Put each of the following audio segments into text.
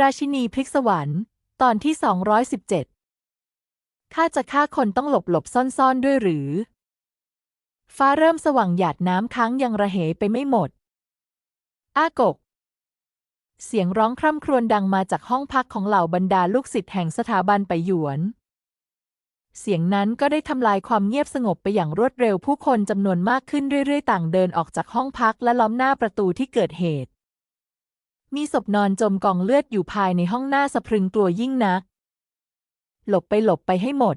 ราชินีพลิกสวรรค์ ตอนที่ 217 ข้าจะฆ่าคนต้องหลบหลบซ่อนๆด้วยหรือ ฟ้าเริ่มสว่างหยาดน้ำค้างยังระเหไปไม่หมด อ้ากก เสียงร้องคร่ำครวญดังมาจากห้องพักของเหล่าบรรดาลูกศิษย์แห่งสถาบันไปหยวน เสียงนั้นก็ได้ทำลายความเงียบสงบไปอย่างรวดเร็วผู้คนจำนวนมากขึ้นเรื่อยๆ ต่างเดินออกจากห้องพักและล้อมหน้าประตูที่เกิดเหตุ มีศพนอนจมกองเลือดอยู่ภายในห้องหน้าสะพรึงกลัวยิ่งนัก หลบไปหลบไปให้หมด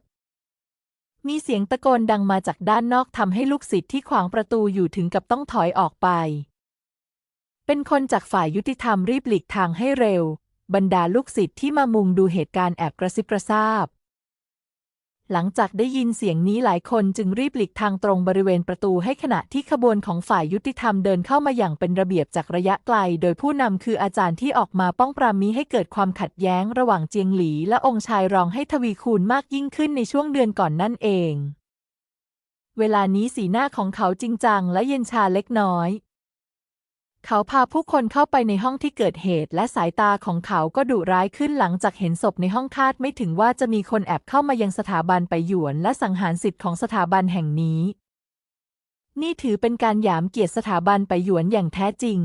มีเสียงตะโกนดังมาจากด้านนอกทำให้ลูกศิษย์ที่ขวางประตูอยู่ถึงกับต้องถอยออกไป เป็นคนจากฝ่ายยุติธรรมรีบหลีกทางให้เร็ว บรรดาลูกศิษย์ที่มามุงดูเหตุการณ์แอบกระซิบกระซาบ หลังจากได้ยินเสียงนี้หลายคนจึงรีบหลีกทางตรงบริเวณประตูให้ขณะที่ขบวนของฝ่ายยุติธรรมเดินเข้ามาอย่างเป็นระเบียบจากระยะไกล โดยผู้นำคืออาจารย์ที่ออกมาป้องปรามมิให้เกิดความขัดแย้งระหว่างเจียงหลี และองค์ชายรองให้ทวีคูณมากยิ่งขึ้นในช่วงเดือนก่อนนั่นเอง เวลานี้สีหน้าของเขาจริงจังและเย็นชาเล็กน้อย เขาพาผู้คนเข้าไปในห้องที่เกิดเหตุ และสายตาของเขาก็ดุร้ายขึ้นหลังจากเห็นศพในห้องคาดไม่ถึงว่าจะมีคนแอบเข้ามายังสถาบันไปหยวน และสังหารสิทธิ์ของสถาบันแห่งนี้ นี่ถือเป็นการหยามเกียรติสถาบันไปหยวนอย่างแท้จริง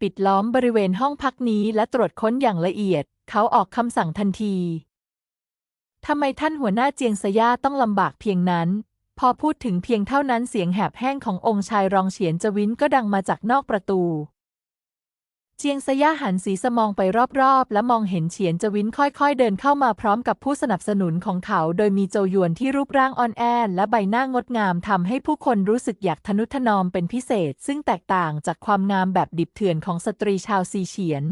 ปิดล้อมบริเวณห้องพักนี้และตรวจค้นอย่างละเอียด เขาออกคำสั่งทันทีทำไมท่านหัวหน้าเจียงสยาต้องลำบากเพียงนั้น พอพูดถึงเพียงเท่านั้นเสียงแหบแห้งขององค์ชายรองเฉียนจวินก็ดังมาจากนอกประตู เจียงสย่าหันสีสมองไปรอบๆ และมองเห็นเฉียนจวินค่อยๆ เดินเข้ามาพร้อมกับผู้สนับสนุนของเขา โดยมีโจยวนที่รูปร่างอ่อนแอและใบหน้างดงามทำให้ผู้คนรู้สึกอยากทนุถนอมเป็นพิเศษ ซึ่งแตกต่างจากความงามแบบดิบเถื่อนของสตรีชาวซีเฉียน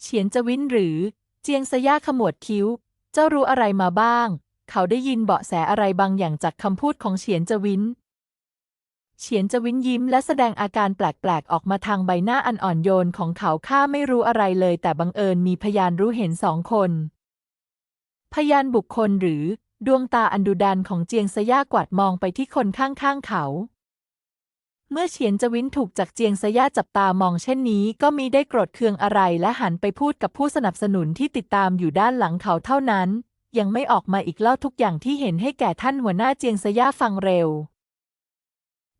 เฉียนจวินหรือ เจียงสย่าขมวดคิ้ว เจ้ารู้อะไรมาบ้าง เขาได้ยินเบาะแสอะไรบางอย่างจากคำพูดของเฉียนจวินเฉียนจวินยิ้มและแสดงอาการแปลกๆ ออกมาทางใบหน้าอันอ่อนโยนของเขาข้าไม่รู้อะไรเลย แต่บังเอิญมีพยานรู้เห็นสองคน พยานบุคคลหรือ ดวงตาอันดุดันของเจียงสย่ากวาดมองไปที่คนข้างๆเขา เมื่อเฉียนจวินถูกจากเจียงสย่าจับตามองเช่นนี้ ก็มีได้โกรธเคืองอะไรและหันไปพูดกับผู้สนับสนุนที่ติดตามอยู่ด้านหลังเขาเท่านั้น ยังไม่ออกมาอีกเล่าทุกอย่างที่เห็นให้แก่ท่านหัวหน้าเจียงสย่าฟังเร็ว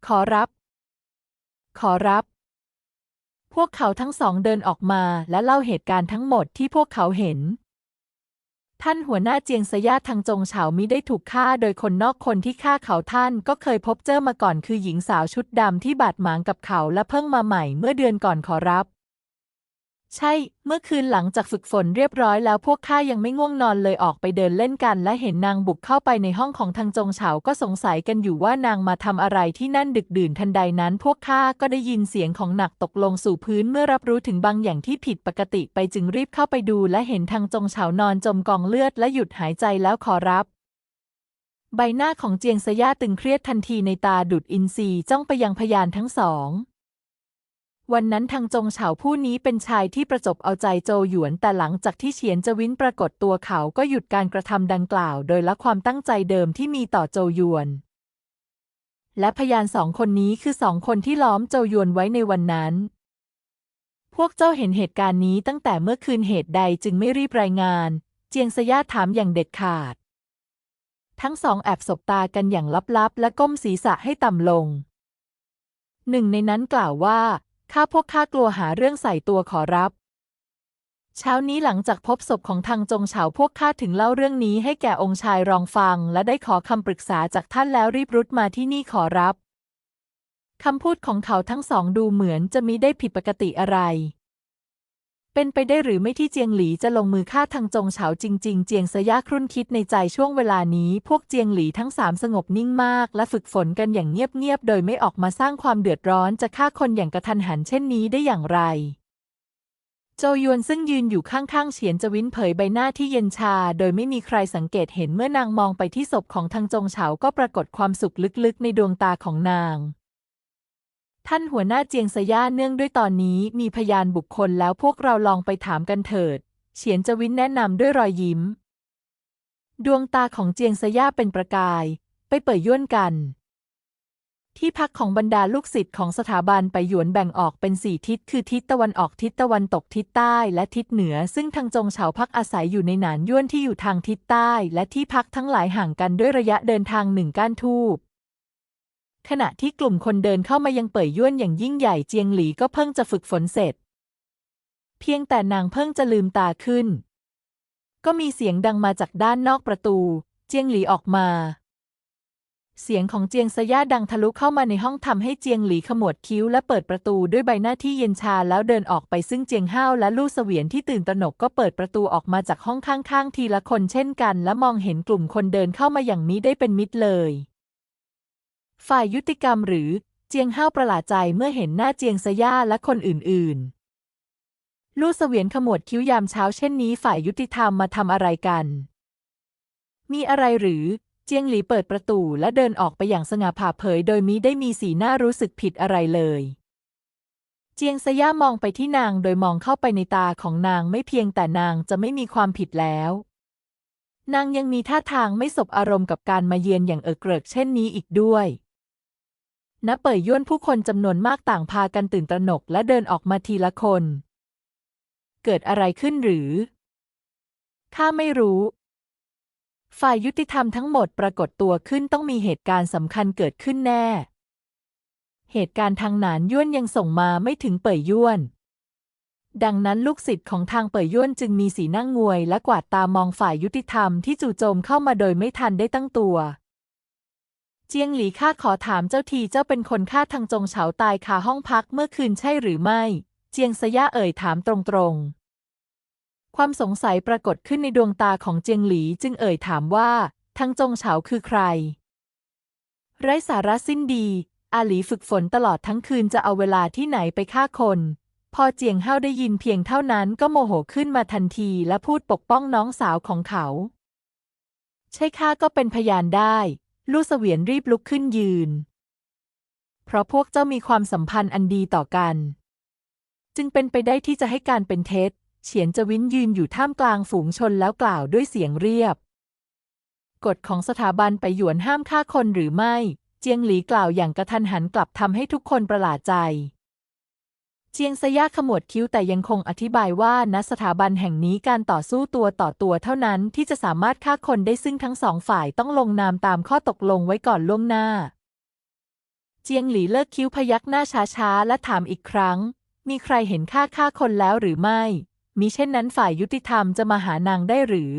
ขอรับ ขอรับ พวกเขาทั้งสองเดินออกมาและเล่าเหตุการณ์ทั้งหมดที่พวกเขาเห็น ท่านหัวหน้าเจียงสย่าทางจงเฉามิได้ถูกฆ่าโดยคนนอกคนที่ฆ่าเขาท่านก็เคยพบเจอมาก่อนคือหญิงสาวชุดดำที่บาดหมางกับเขาและเพิ่งมาใหม่เมื่อเดือนก่อนขอรับ ใช่ เมื่อคืนหลังจากฝึกฝนเรียบร้อยแล้วพวกข้ายังไม่ง่วงนอนเลยออกไปเดินเล่นกัน และเห็นนางบุกเข้าไปในห้องของทางจงเฉาก็สงสัยกันอยู่ว่านางมาทำอะไรที่นั่นดึกดื่นทันใดนั้น พวกข้าก็ได้ยินเสียงของหนักตกลงสู่พื้นเมื่อรับรู้ถึงบางอย่างที่ผิดปกติไปจึงรีบเข้าไปดู และเห็นทางจงเฉานอนจมกองเลือดและหยุดหายใจแล้วขอรับใบหน้าของเจียงสย่าตึงเครียดทันทีในตาดุดอินทรีจ้องไปยังพยานทั้งสอง วันนั้นทางจงเฉาผู้นี้เป็นชายที่ประจบเอาใจโจหยวน แต่หลังจากที่เฉียนจวินปรากฏตัวเขาก็หยุดการกระทำดังกล่าว โดยละความตั้งใจเดิมที่มีต่อโจหยวน และพยานสองคนนี้คือสองคนที่ล้อมโจหยวนไว้ในวันนั้น พวกเจ้าเห็นเหตุการณ์นี้ตั้งแต่เมื่อคืนเหตุใดจึงไม่รีบรายงาน เจียงสยาถามอย่างเด็ดขาด ทั้งสองแอบสบตากันอย่างลับๆ และก้มศีรษะให้ต่ำลง หนึ่งในนั้นกล่าวว่า ข้าพวกข้ากลัวหาเรื่องใส่ตัวขอรับ เช้านี้หลังจากพบศพของทางจงเฉาพวกข้าถึงเล่าเรื่องนี้ให้แก่องค์ชายรองฟัง และได้ขอคำปรึกษาจากท่านแล้วรีบรุดมาที่นี่ขอรับคำพูดของเขาทั้งสองดูเหมือนจะมิได้ผิดปกติอะไร เป็นไปได้หรือไม่ที่เจียงหลีจะลงมือฆ่าทางจงเฉาจริง ๆ เจียงสยะครุ่นคิดในใจช่วงเวลานี้ พวกเจียงหลีทั้งสามสงบนิ่งมาก และฝึกฝนกันอย่างเงียบ ๆ โดยไม่ออกมาสร้างความเดือดร้อนจะฆ่าคนอย่างกระทันหันเช่นนี้ได้อย่างไร โจยวนซึ่งยืนอยู่ข้าง ๆ เฉียนจวินเผยใบหน้าที่เย็นชา โดยไม่มีใครสังเกตเห็นเมื่อนางมองไปที่ศพของทางจงเฉาก็ปรากฏความสุขลึกๆ ในดวงตาของนาง ท่านหัวหน้าเจียงสย่าเนื่องด้วยตอนนี้มีพยานบุคคลแล้วพวกเราลองไปถามกันเถิด เฉียนจวินแนะนำด้วยรอยยิ้ม ดวงตาของเจียงสย่าเป็นประกาย ไปเปิดย่วนกัน ที่พักของบรรดาลูกศิษย์ของสถาบันไปหยวนแบ่งออกเป็นสี่ทิศ คือทิศตะวันออกทิศตะวันตกทิศใต้และทิศเหนือ ซึ่งทางจงเฉาพักอาศัยอยู่ในหนานย่วนที่อยู่ทางทิศใต้ และที่พักทั้งหลายห่างกันด้วยระยะเดินทางหนึ่งก้านทูบ ขณะที่กลุ่มคนเดินเข้ามายังเป่ยย่วนอย่างยิ่งใหญ่เจียงหลีก็เพิ่งจะฝึกฝนเสร็จ เพียงแต่นางเพิ่งจะลืมตาขึ้น ก็มีเสียงดังมาจากด้านนอกประตู เจียงหลีออกมา เสียงของเจียงสย่าดังทะลุเข้ามาในห้องทำให้เจียงหลีขมวดคิ้วและเปิดประตูด้วยใบหน้าที่เย็นชาแล้วเดินออกไปซึ่งเจียงห้าวและลู่เสวียนที่ตื่นตระหนกก็เปิดประตูออกมาจากห้องข้างๆทีละคนเช่นกัน และมองเห็นกลุ่มคนเดินเข้ามาอย่างนี้ได้เป็นมิตรเลย ฝ่ายยุติกรรมหรือเจียงห้าวประหลาดใจเมื่อเห็นหน้าเจียงสย่าและคนอื่นๆ ลู่เสวียนขมวดคิ้วยามเช้าเช่นนี้ฝ่ายยุติธรรมมาทำอะไรกัน มีอะไรหรือเจียงหลีเปิดประตูและเดินออกไปอย่างสง่าผ่าเผย โดยมิได้มีสีหน้ารู้สึกผิดอะไรเลย เจียงสย่ามองไปที่นางโดยมองเข้าไปในตาของนางไม่เพียงแต่นางจะไม่มีความผิดแล้ว นางยังมีท่าทางไม่สบอารมณ์กับการมาเยือนอย่างเอิกเกริกเช่นนี้อีกด้วย ณเป่ยย่วนผู้คนจำนวนมากต่างพากันตื่นตระหนกและเดินออกมาทีละคน เกิดอะไรขึ้นหรือ ข้าไม่รู้ ฝ่ายยุติธรรมทั้งหมดปรากฏตัวขึ้นต้องมีเหตุการณ์สำคัญเกิดขึ้นแน่ เหตุการณ์ทางหนานย่วนยังส่งมาไม่ถึงเป่ยย่วน ดังนั้นลูกศิษย์ของทางเป่ยย่วนจึงมีสีนั่งงวยและกวาดตามองฝ่ายยุติธรรมที่จู่โจมเข้ามาโดยไม่ทันได้ตั้งตัว เจียงหลีข้าขอถามเจ้าทีเจ้าเป็นคนฆ่าทางจงเฉาตายคาห้องพักเมื่อคืนใช่หรือไม่ เจียงสย่าเอ่ยถามตรงๆ ความสงสัยปรากฏขึ้นในดวงตาของเจียงหลีจึงเอ่ยถามว่าทางจงเฉาคือใคร ไร้สาระสิ้นดี อาหลีฝึกฝนตลอดทั้งคืนจะเอาเวลาที่ไหนไปฆ่าคน พอเจียงเฮาได้ยินเพียงเท่านั้นก็โมโหขึ้นมาทันทีและพูดปกป้องน้องสาวของเขา ใช่ข้าก็เป็นพยานได้ ลู่เสวียนรีบลุกขึ้นยืน เพราะพวกเจ้ามีความสัมพันธ์อันดีต่อกัน จึงเป็นไปได้ที่จะให้การเป็นเท็จ เฉียนจวินยืนอยู่ท่ามกลางฝูงชนแล้วกล่าวด้วยเสียงเรียบ กฎของสถาบันไปหยวนห้ามฆ่าคนหรือไม่ เจียงหลีกล่าวอย่างกระทันหันกลับทำให้ทุกคนประหลาดใจ เจียงสยาขมวดคิ้วแต่ยังคงอธิบายว่าณสถาบันแห่งนี้การต่อสู้ตัวต่อตัวเท่านั้นที่จะสามารถฆ่าคนได้ซึ่งทั้งสองฝ่ายต้องลงนามตามข้อตกลงไว้ก่อนล่วงหน้า เจียงหลีเลิกคิ้วพยักหน้าช้าๆ และถามอีกครั้ง มีใครเห็นฆ่าฆ่าคนแล้วหรือไม่ มิเช่นนั้นฝ่ายยุติธรรมจะมาหานางได้หรือ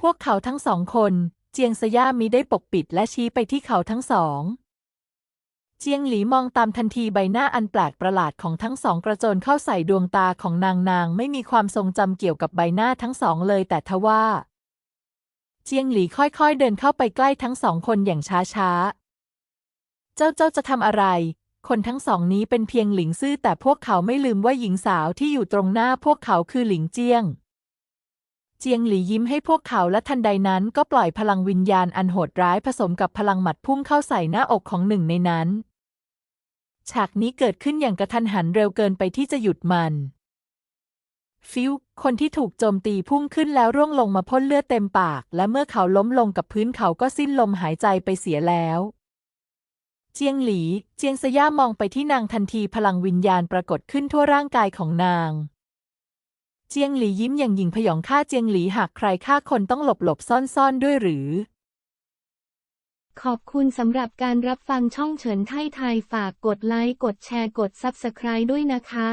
พวกเขาทั้งสองคน เจียงสยามิได้ปกปิดและชี้ไปที่เขาทั้งสอง เจียงหลีมองตามทันทีใบหน้าอันแปลกประหลาดของทั้งสองกระโจนเข้าใส่ดวงตาของนางนางไม่มีความทรงจำเกี่ยวกับใบหน้าทั้งสองเลยแต่ทว่า เจียงหลีค่อยๆ เดินเข้าไปใกล้ทั้งสองคนอย่างช้าๆ เจ้าเจ้าจะทำอะไร คนทั้งสองนี้เป็นเพียงหลิงซื่อแต่พวกเขาไม่ลืมว่าหญิงสาวที่อยู่ตรงหน้าพวกเขาคือหลิงเจียง เจียงหลียิ้มให้พวกเขาและทันใดนั้นก็ปล่อยพลังวิญญาณอันโหดร้ายผสมกับพลังหมัดพุ่งเข้าใส่หน้าอกของหนึ่งในนั้น ฉากนี้เกิดขึ้นอย่างกระทันหันเร็วเกินไปที่จะหยุดมัน ฟิว คนที่ถูกโจมตีพุ่งขึ้นแล้วร่วงลงมาพ่นเลือดเต็มปาก และเมื่อเขาล้มลงกับพื้นเขาก็สิ้นลมหายใจไปเสียแล้ว เจียงหลี เจียงสย่ามองไปที่นางทันทีพลังวิญญาณปรากฏขึ้นทั่วร่างกายของนาง เจียงหลียิ้มอย่างหยิ่งพยองฆ่าเจียงหลีหากใครฆ่าคนต้องหลบหลบซ่อนซ่อนด้วยหรือ ขอบคุณสำหรับการรับฟังช่องเฉินไทยไทยฝากกดไลค์ กดแชร์ กด Subscribe ด้วยนะคะ